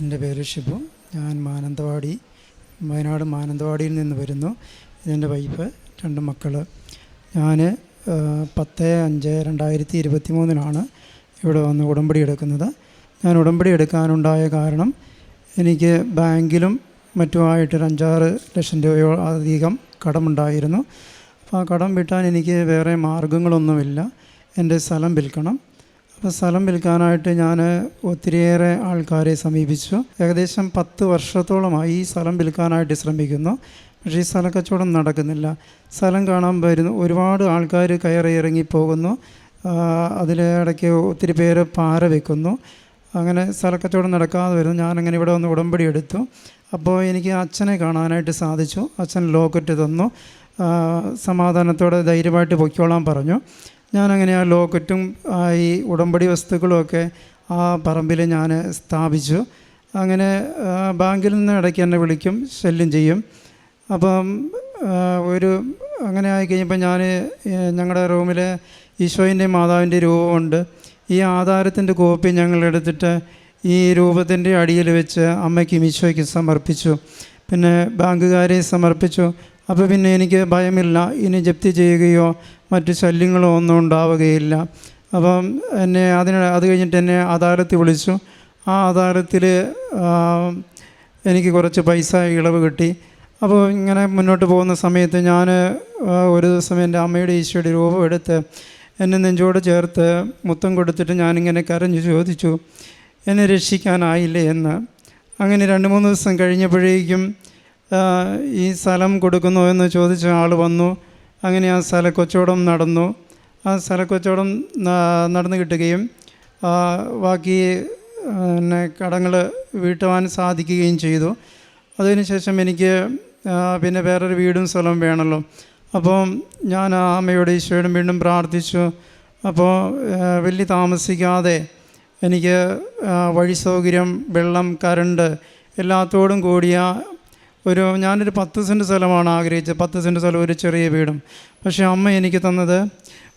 എന്റെ പേര് ഷിബു. ഞാൻ മാനന്തവാടി വയനാട് മാനന്തവാടിയിൽ നിന്ന് വരുന്നു. ഇതെന്റെ വൈഫ് രണ്ട് മക്കൾ ഞാൻ പത്ത് അഞ്ച് രണ്ടായിരത്തി ഇരുപത്തി മൂന്നിനാണ് ഇവിടെ വന്ന് ഉടമ്പടി എടുക്കുന്നത്. ഞാൻ ഉടമ്പടി എടുക്കാനുണ്ടായ കാരണം എനിക്ക് ബാങ്കിലും മറ്റുമായിട്ട് മറ്റുമായിട്ടൊരു അഞ്ചാറ് ലക്ഷം രൂപയോ അധികം കടമുണ്ടായിരുന്നു. അപ്പോൾ ആ കടം വിട്ടാൻ എനിക്ക് വേറെ മാർഗങ്ങളൊന്നുമില്ല എന്റെ സ്ഥലം വിൽക്കണം. അപ്പോൾ സ്ഥലം വിൽക്കാനായിട്ട് ഞാൻ ഒത്തിരിയേറെ ആൾക്കാരെ സമീപിച്ചു. ഏകദേശം പത്ത് വർഷത്തോളമായി ഈ സ്ഥലം വിൽക്കാനായിട്ട് ശ്രമിക്കുന്നു. പക്ഷേ ഈ സ്ഥലക്കച്ചവടം നടക്കുന്നില്ല. സ്ഥലം കാണാൻ വരുന്നു ഒരുപാട് ആൾക്കാർ കയറി ഇറങ്ങി പോകുന്നു. അതിലിടയ്ക്ക് ഒത്തിരി പേര് പാറ വെക്കുന്നു. അങ്ങനെ സ്ഥലക്കച്ചവടം നടക്കാതെ വരുന്നു. ഞാനങ്ങനെ ഇവിടെ വന്ന് ഉടമ്പടി എടുത്തു. അപ്പോൾ എനിക്ക് അച്ഛനെ കാണാനായിട്ട് സാധിച്ചു. അച്ഛൻ ലോക്കറ്റ് തന്നു. സമാധാനത്തോടെ ധൈര്യമായിട്ട് പൊയ്ക്കോളാൻ പറഞ്ഞു. ഞാനങ്ങനെ ആ ലോക്കറ്റും ഈ ഉടമ്പടി വസ്തുക്കളുമൊക്കെ ആ പറമ്പിൽ ഞാൻ സ്ഥാപിച്ചു. അങ്ങനെ ബാങ്കിൽ നിന്ന് ഇടയ്ക്ക് എന്നെ വിളിക്കും ശല്യം ചെയ്യും. അപ്പം ഒരു അങ്ങനെ ആയി കഴിഞ്ഞപ്പോൾ ഞാൻ ഞങ്ങളുടെ റൂമിൽ ഈശോയിന്റെയും മാതാവിന്റെയും രൂപമുണ്ട്. ഈ ആധാരത്തിന്റെ കോപ്പി ഞങ്ങൾ എടുത്തിട്ട് ഈ രൂപത്തിന്റെ അടിയിൽ വെച്ച് അമ്മയ്ക്കും ഈശോയ്ക്കും സമർപ്പിച്ചു. പിന്നെ ബാങ്കുകാരെ സമർപ്പിച്ചു. അപ്പോൾ പിന്നെ എനിക്ക് ഭയമില്ല. ഇനി ജപ്തി ചെയ്യുകയോ മറ്റ് ശല്യങ്ങളോ ഒന്നും ഉണ്ടാവുകയില്ല. അപ്പം എന്നെ അതിന് അത് കഴിഞ്ഞിട്ട് എന്നെ അദാലത്തിൽ വിളിച്ചു. ആ അദാലത്തിൽ എനിക്ക് കുറച്ച് പൈസ ഇളവ് കിട്ടി. അപ്പോൾ ഇങ്ങനെ മുന്നോട്ട് പോകുന്ന സമയത്ത് ഞാൻ ഒരു ദിവസം എന്റെ അമ്മയുടെ ഈശോയുടെ രൂപം എടുത്ത് എന്നെ നെഞ്ചോട് ചേർത്ത് മുത്തം കൊടുത്തിട്ട് ഞാനിങ്ങനെ കരഞ്ഞു ചോദിച്ചു എന്നെ രക്ഷിക്കാനായില്ലേ? എന്ന്. അങ്ങനെ രണ്ട് മൂന്ന് ദിവസം കഴിഞ്ഞപ്പോഴേക്കും ഈ സ്ഥലം കൊടുക്കുന്നു എന്ന് ചോദിച്ച ആൾ വന്നു. അങ്ങനെ ആ സ്ഥലക്കൊച്ചവടം കച്ചവടം നടന്നു. ആ സ്ഥലക്കൊച്ചവടം കച്ചവടം നടന്നു കിട്ടുകയും ബാക്കി പിന്നെ കടങ്ങൾ വീട്ടുവാൻ സാധിക്കുകയും ചെയ്തു. അതിനുശേഷം എനിക്ക് പിന്നെ വേറൊരു വീടും സ്ഥലവും വേണമല്ലോ അപ്പോൾ ഞാൻ ആ അമ്മയോട് ഈശോയോടും വീണ്ടും പ്രാർത്ഥിച്ചു. അപ്പോൾ വലിയ താമസിക്കാതെ എനിക്ക് വഴി സൗകര്യം വെള്ളം കരണ്ട് എല്ലാത്തോടും കൂടിയ ഒരു ഞാനൊരു പത്ത് സെന്റ് സ്ഥലമാണ് ആഗ്രഹിച്ചത്. പത്ത് സെന്റ് സ്ഥലം ഒരു ചെറിയ വീടും. പക്ഷേ അമ്മ എനിക്ക് തന്നത്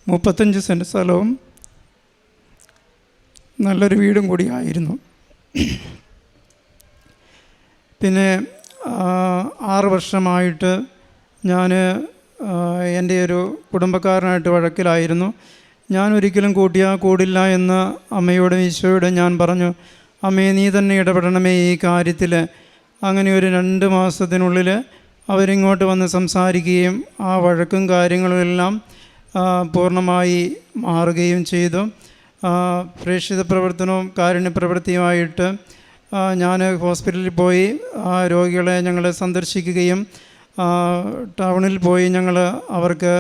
മുപ്പത്തഞ്ച് സെന്റ് സ്ഥലവും നല്ലൊരു വീടും കൂടി ആയിരുന്നു. പിന്നെ ആറ് വർഷമായിട്ട് ഞാൻ എന്റെ ഒരു കുടുംബക്കാരനായിട്ട് വഴക്കിലായിരുന്നു. ഞാൻ ഒരിക്കലും കൂട്ടിയാൽ കൂടില്ല എന്ന് അമ്മയോടും ഈശോയോടും ഞാൻ പറഞ്ഞു അമ്മയെ നീ തന്നെ ഇടപെടണമേ ഈ കാര്യത്തിൽ അങ്ങനെ ഒരു രണ്ട് മാസത്തിനുള്ളിൽ അവരിങ്ങോട്ട് വന്ന് സംസാരിക്കുകയും ആ വഴക്കും കാര്യങ്ങളും എല്ലാം പൂർണമായി മാറുകയും ചെയ്തു. പ്രേക്ഷിത പ്രവർത്തനവും കാരുണ്യ പ്രവൃത്തിയുമായിട്ട് ഞാൻ ഹോസ്പിറ്റലിൽ പോയി ആ രോഗികളെ ഞങ്ങൾ സന്ദർശിക്കുകയും ടൗണിൽ പോയി ഞങ്ങൾ അവർക്ക്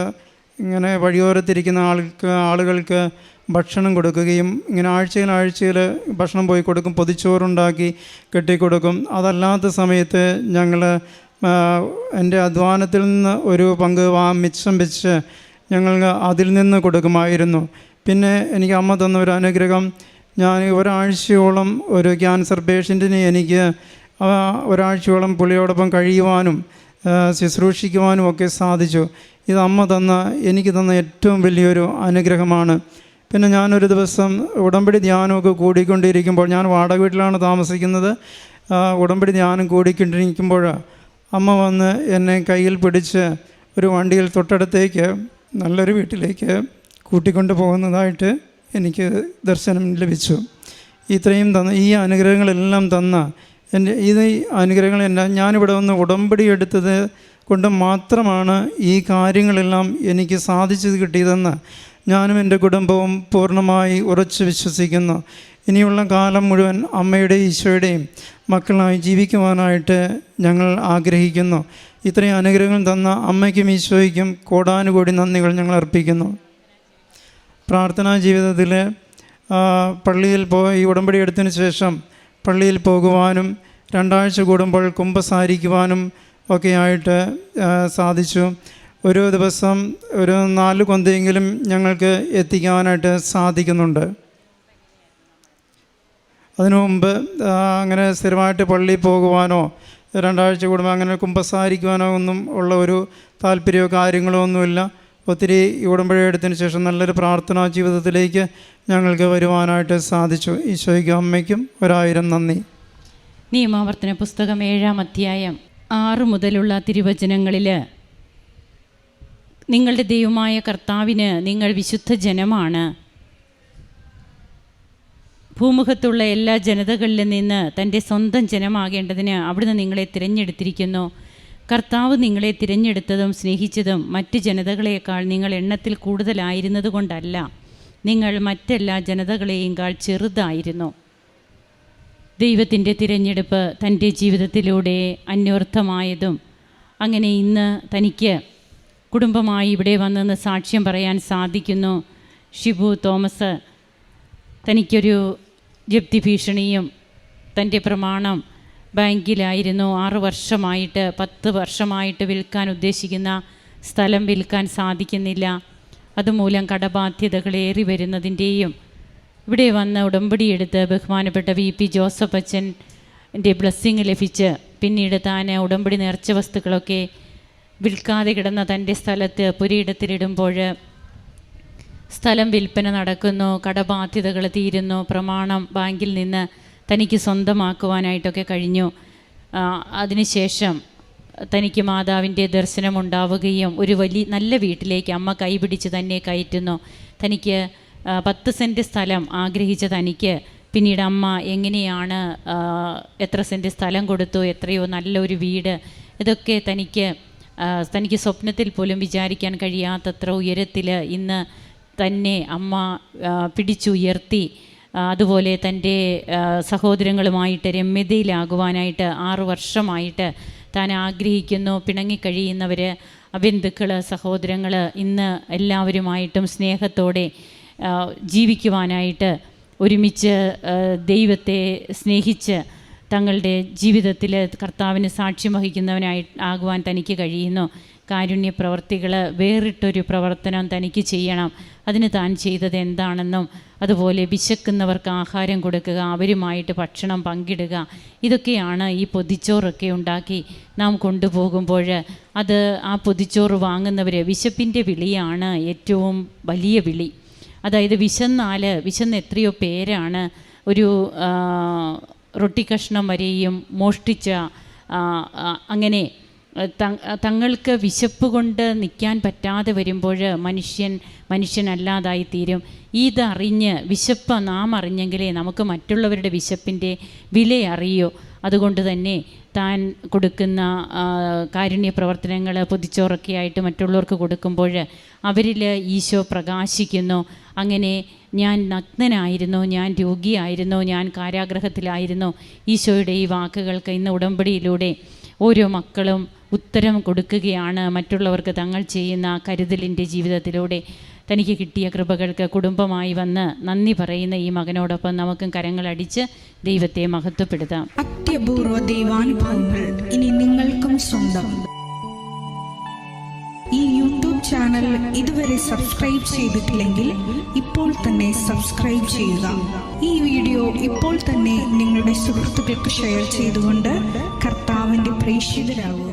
ഇങ്ങനെ വഴിയോരത്തിരിക്കുന്ന ആൾക്ക് ആളുകൾക്ക് ഭക്ഷണം കൊടുക്കുകയും ഇങ്ങനെ ആഴ്ചയിൽ ആഴ്ചയിൽ ഭക്ഷണം പോയി കൊടുക്കും പൊതിച്ചോറുണ്ടാക്കി കെട്ടിക്കൊടുക്കും അതല്ലാത്ത സമയത്ത് ഞങ്ങൾ എന്റെ അധ്വാനത്തിൽ നിന്ന് ഒരു പങ്ക് വാ മിച്ചം വെച്ച് ഞങ്ങൾ അതിൽ നിന്ന് കൊടുക്കുമായിരുന്നു. പിന്നെ എനിക്ക് അമ്മ തന്ന ഒരു അനുഗ്രഹം ഞാൻ ഒരാഴ്ചയോളം ഒരു ക്യാൻസർ പേഷ്യന്റിനെ എനിക്ക് ഒരാഴ്ചയോളം പുള്ളിയോടൊപ്പം കഴിയുവാനും ശുശ്രൂഷിക്കുവാനും ഒക്കെ സാധിച്ചു. ഇത് അമ്മ തന്ന എനിക്ക് തന്ന ഏറ്റവും വലിയൊരു അനുഗ്രഹമാണ്. പിന്നെ ഞാനൊരു ദിവസം ഉടമ്പടി ധ്യാനമൊക്കെ കൂടിക്കൊണ്ടിരിക്കുമ്പോൾ ഞാൻ വാടക വീട്ടിലാണ് താമസിക്കുന്നത്. ഉടമ്പടി ധ്യാനം കൂടിക്കൊണ്ടിരിക്കുമ്പോൾ അമ്മ വന്ന് എന്നെ കയ്യിൽ പിടിച്ച് ഒരു വണ്ടിയിൽ തൊട്ടടുത്തേക്ക് നല്ലൊരു വീട്ടിലേക്ക് കൂട്ടിക്കൊണ്ട് പോകുന്നതായിട്ട് എനിക്ക് ദർശനം ലഭിച്ചു. ഇത്രയും തന്ന ഈ അനുഗ്രഹങ്ങളെല്ലാം തന്ന എന്റെ ഇത് അനുഗ്രഹങ്ങൾ എന്റെ ഞാനിവിടെ വന്ന് ഉടമ്പടി എടുത്തത് കൊണ്ട് മാത്രമാണ് ഈ കാര്യങ്ങളെല്ലാം എനിക്ക് സാധിച്ചു കിട്ടിയതെന്ന് ഞാനും എന്റെ കുടുംബവും പൂർണമായി ഉറച്ചു വിശ്വസിക്കുന്നു. ഇനിയുള്ള കാലം മുഴുവൻ അമ്മയുടെ ഈശോയുടെയും മക്കളായി ജീവിക്കുവാനായിട്ട് ഞങ്ങൾ ആഗ്രഹിക്കുന്നു. ഇത്രയും അനുഗ്രഹങ്ങൾ തന്ന അമ്മയ്ക്കും ഈശോയ്ക്കും കോടാനുകോടി നന്ദികൾ ഞങ്ങൾ അർപ്പിക്കുന്നു. പ്രാർത്ഥനാ ജീവിതത്തിൽ പള്ളിയിൽ പോയി ഉടമ്പടി എടുത്തതിന് ശേഷം പള്ളിയിൽ പോകുവാനും രണ്ടാഴ്ച കൂടുമ്പോൾ കുമ്പസാരിക്കുവാനും ഒക്കെയായിട്ട് സാധിച്ചു. ഒരു ദിവസം ഒരു നാല് കൊന്തയെങ്കിലും ഞങ്ങൾക്ക് എത്തിക്കാനായിട്ട് സാധിക്കുന്നുണ്ട്. അതിനു മുമ്പ് അങ്ങനെ സ്ഥിരമായിട്ട് പള്ളിയിൽ പോകുവാനോ രണ്ടാഴ്ച കൂടുമ്പോൾ അങ്ങനെ കുമ്പസാരിക്കുവാനോ ഒന്നും ഉള്ള ഒരു താല്പര്യമോ കാര്യങ്ങളോ ഒന്നുമില്ല. ഒത്തിരി എടുത്തതിന് ശേഷം നല്ലൊരു പ്രാർത്ഥനാ ജീവിതത്തിലേക്ക് ഞങ്ങൾക്ക് വരുവാനായിട്ട് സാധിച്ചു. ഈശോയ്ക്കും അമ്മയ്ക്കും ഒരായിരം നന്ദി. നിയമാവർത്തന പുസ്തകം ഏഴാം അധ്യായം ആറ് മുതലുള്ള തിരുവചനങ്ങളിൽ നിങ്ങളുടെ ദൈവമായ കർത്താവിന് നിങ്ങൾ വിശുദ്ധ ജനമാണ്. ഭൂമുഖത്തുള്ള എല്ലാ ജനതകളിൽ നിന്ന് തന്റെ സ്വന്തം ജനമാകേണ്ടതിന് അവിടുന്ന് നിങ്ങളെ തിരഞ്ഞെടുത്തിരിക്കുന്നു. കർത്താവ് നിങ്ങളെ തിരഞ്ഞെടുത്തതും സ്നേഹിച്ചതും മറ്റ് ജനതകളേക്കാൾ നിങ്ങൾ എണ്ണത്തിൽ കൂടുതലായിരുന്നതുകൊണ്ടല്ല നിങ്ങൾ മറ്റെല്ലാ ജനതകളെയും കാൾ ചെറുതായിരുന്നു. ദൈവത്തിന്റെ തിരഞ്ഞെടുപ്പ് തന്റെ ജീവിതത്തിലൂടെ അന്വർത്ഥമായതും അങ്ങനെ ഇന്ന് തനിക്ക് കുടുംബമായി ഇവിടെ വന്നെന്ന് സാക്ഷ്യം പറയാൻ സാധിക്കുന്നു. ഷിബു തോമസ് തനിക്കൊരു ജപ്തി ഭീഷണിയും തന്റെ പ്രമാണം ബാങ്കിലായിരുന്നു. ആറു വർഷമായിട്ട് പത്ത് വർഷമായിട്ട് വിൽക്കാൻ ഉദ്ദേശിക്കുന്ന സ്ഥലം വിൽക്കാൻ സാധിക്കുന്നില്ല. അതുമൂലം കടബാധ്യതകൾ ഏറി വരുന്നതിന്റെയും ഇവിടെ വന്ന് ഉടമ്പടിയെടുത്ത് ബഹുമാനപ്പെട്ട വി. പി. ജോസഫ് അച്ഛൻ ബ്ലസ്സിങ് ബ്ലെസ്സിങ് ലഭിച്ച് പിന്നീട് താൻ ഉടമ്പടി നേർച്ച വസ്തുക്കളൊക്കെ വിൽക്കാതെ കിടന്ന തന്റെ സ്ഥലത്ത് പുരയിടത്തിലിടുമ്പോൾ സ്ഥലം വിൽപ്പന നടക്കുന്നു കടബാധ്യതകൾ തീരുന്നു പ്രമാണം ബാങ്കിൽ നിന്ന് തനിക്ക് സ്വന്തമാക്കുവാനായിട്ടൊക്കെ കഴിഞ്ഞു. അതിനുശേഷം തനിക്ക് മാതാവിന്റെ ദർശനമുണ്ടാവുകയും ഒരു വലിയ നല്ല വീട്ടിലേക്ക് അമ്മ കൈപിടിച്ച് തന്നെ കയറ്റുന്നു. തനിക്ക് പത്ത് സെന്റ് സ്ഥലം ആഗ്രഹിച്ച തനിക്ക് പിന്നീട് അമ്മ എങ്ങനെയാണ് എത്ര സെന്റ് സ്ഥലം കൊടുത്തു എത്രയോ നല്ലൊരു വീട് ഇതൊക്കെ തനിക്ക് തനിക്ക് സ്വപ്നത്തിൽ പോലും വിചാരിക്കാൻ കഴിയാത്തത്ര ഉയരത്തിൽ ഇന്ന് തന്നെ അമ്മ പിടിച്ചുയർത്തി അതുപോലെ തന്റെ സഹോദരങ്ങളുമായിട്ട് രമ്യതയിലാകുവാനായിട്ട് ആറ് വർഷമായിട്ട് താൻ ആഗ്രഹിക്കുന്നു. പിണങ്ങിക്കഴിയുന്നവർ ബന്ധുക്കൾ സഹോദരങ്ങൾ ഇന്ന് എല്ലാവരുമായിട്ടും സ്നേഹത്തോടെ ജീവിക്കുവാനായിട്ട് ഒരുമിച്ച് ദൈവത്തെ സ്നേഹിച്ച് തങ്ങളുടെ ജീവിതത്തിൽ കർത്താവിന് സാക്ഷ്യം വഹിക്കുന്നവനായി ആകുവാൻ തനിക്ക് കഴിയുന്നു. കാരുണ്യ പ്രവർത്തികൾ വേറിട്ടൊരു പ്രവർത്തനം തനിക്ക് ചെയ്യണം. അതിന് താൻ ചെയ്തത് എന്താണെന്നും അതുപോലെ വിശക്കുന്നവർക്ക് ആഹാരം കൊടുക്കുക അവരുമായിട്ട് ഭക്ഷണം പങ്കിടുക ഇതൊക്കെയാണ് ഈ പൊതിച്ചോറൊക്കെ ഉണ്ടാക്കി നാം കൊണ്ടുപോകുമ്പോൾ അത് ആ പൊതിച്ചോറ് വാങ്ങുന്നവർ വിശപ്പിന്റെ വിളിയാണ് ഏറ്റവും വലിയ വിളി. അതായത് വിശന്നാൽ വിശന്ന് എത്രയോ പേരാണ് ഒരു ആ, റൊട്ടി കഷ്ണം വരെയും മോഷ്ടിച്ച അങ്ങനെ തങ്ങൾക്ക് വിശപ്പ് കൊണ്ട് നിൽക്കാൻ പറ്റാതെ വരുമ്പോൾ മനുഷ്യൻ മനുഷ്യനല്ലാതായി തീരും ഇതറിഞ്ഞ് വിശപ്പ് നാം അറിഞ്ഞെങ്കിലേ നമുക്ക് മറ്റുള്ളവരുടെ വിശപ്പിന്റെ വില അറിയൂ അതുകൊണ്ട് തന്നെ താൻ കൊടുക്കുന്ന കാരുണ്യ പ്രവർത്തനങ്ങൾ പൊതിച്ചോറൊക്കെ ആയിട്ട് മറ്റുള്ളവർക്ക് കൊടുക്കുമ്പോൾ അവരിൽ ഈശോ പ്രകാശിക്കുന്നു. അങ്ങനെ ഞാൻ നഗ്നനായിരുന്നു ഞാൻ രോഗിയായിരുന്നു ഞാൻ കാരാഗ്രഹത്തിലായിരുന്നു. ഈശോയുടെ ഈ വാക്കുകൾക്ക് ഇന്ന് ഉടമ്പടിയിലൂടെ ഓരോ മക്കളും ഉത്തരം കൊടുക്കുകയാണ്. മറ്റുള്ളവർക്ക് തങ്ങൾ ചെയ്യുന്ന കരുതലിന്റെ ജീവിതത്തിലൂടെ തനിക്ക് കിട്ടിയ കൃപകൾക്ക് കുടുംബമായി വന്ന് നന്ദി പറയുന്ന ഈ മകനോടൊപ്പം നമുക്കും കരങ്ങളടിച്ച് ദൈവത്തെ മഹത്വപ്പെടുത്താം. അത്യപൂർവ ദൈവാനുഭവങ്ങൾ ഇനി നിങ്ങൾക്കും സ്വന്തം. ഈ യൂട്യൂബ് ചാനൽ ഇതുവരെ സബ്സ്ക്രൈബ് ചെയ്തിട്ടില്ലെങ്കിൽ ഇപ്പോൾ തന്നെ സബ്സ്ക്രൈബ് ചെയ്യുക. ഈ വീഡിയോ ഇപ്പോൾ തന്നെ നിങ്ങളുടെ സുഹൃത്തുക്കൾക്ക് ഷെയർ ചെയ്തുകൊണ്ട് കർത്താവിന്റെ പ്രേക്ഷിതരാകുക.